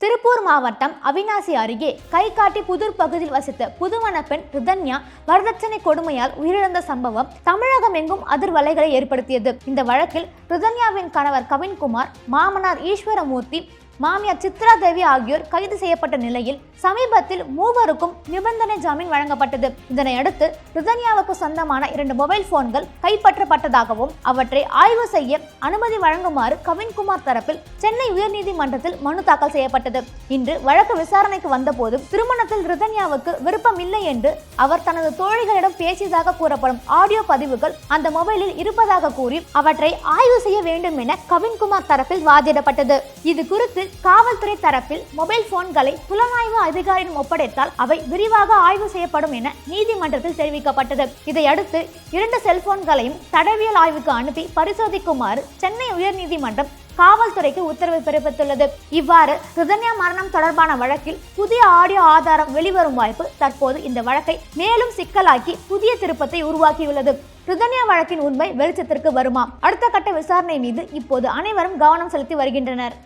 తిరుపూర్ மாவட்டம் அவினாசி அருகே கைகாட்டி புதூர் பகுதியில் வசித்த புதுமண பெண் ரிதன்யா வரதட்சணை கொடுமையால் உயிரிழந்த சம்பவம் தமிழகம் எங்கும் அதிர்வலைகளை ஏற்படுத்தியது. இந்த வழக்கில் ரிதன்யாவின் கணவர் கவின்குமார் மாமனார் ஈஸ்வரமூர்த்தி மாமியார் சித்ரா தேவி ஆகியோர் கைது செய்யப்பட்ட நிலையில் சமீபத்தில் மூவருக்கும் நிபந்தனை ஜாமீன் வழங்கப்பட்டது. இதனையடுத்து ரிதன்யாவுக்கு சொந்தமான இரண்டு மொபைல் போன்கள் கைப்பற்றப்பட்டதாகவும் அவற்றை ஆய்வு செய்ய அனுமதி வழங்குமாறு கவின்குமார் தரப்பில் சென்னை உயர்நீதிமன்றத்தில் மனு தாக்கல் செய்யப்பட்டது. இன்று வழக்கு விசாரணைக்கு வந்தபோது திருமணத்தில் ரிதன்யாவுக்கு விருப்பம் இல்லை என்று அவர் தனது தோழிகளிடம் பேசியதாக கூறப்படும் ஆடியோ பதிவுகள் அந்த மொபைலில் இருப்பதாக கூறி அவற்றை ஆய்வு செய்ய வேண்டும் என கவின்குமார் தரப்பில் வாதிடப்பட்டது. இது குறித்து காவல்துறை தரப்பில் மொபைல் போன்களை புலனாய்வு அதிகாரியிடம் ஒப்படைத்தால் அவை விரிவாக ஆய்வு செய்யப்படும் என நீதிமன்றத்தில் தெரிவிக்கப்பட்டது. இதையடுத்து இரண்டு செல்போன்களையும் தடவியல் ஆய்வுக்கு அனுப்பி பரிசோதிக்குமாறு சென்னை உயர்நீதிமன்றம் காவல்துறைக்கு உத்தரவு பிறப்பித்துள்ளது. இவ்வாறு சுதன்யா மரணம் தொடர்பான வழக்கில் புதிய ஆடியோ ஆதாரம் வெளிவரும் வாய்ப்பு தற்போது இந்த வழக்கை மேலும் சிக்கலாக்கி புதிய திருப்பத்தை உருவாக்கியுள்ளது. ரிதன்யா வழக்கின் உண்மை வெளிச்சத்திற்கு வருமா? அடுத்த கட்ட விசாரணை மீது இப்போது அனைவரும் கவனம் செலுத்தி வருகின்றனர்.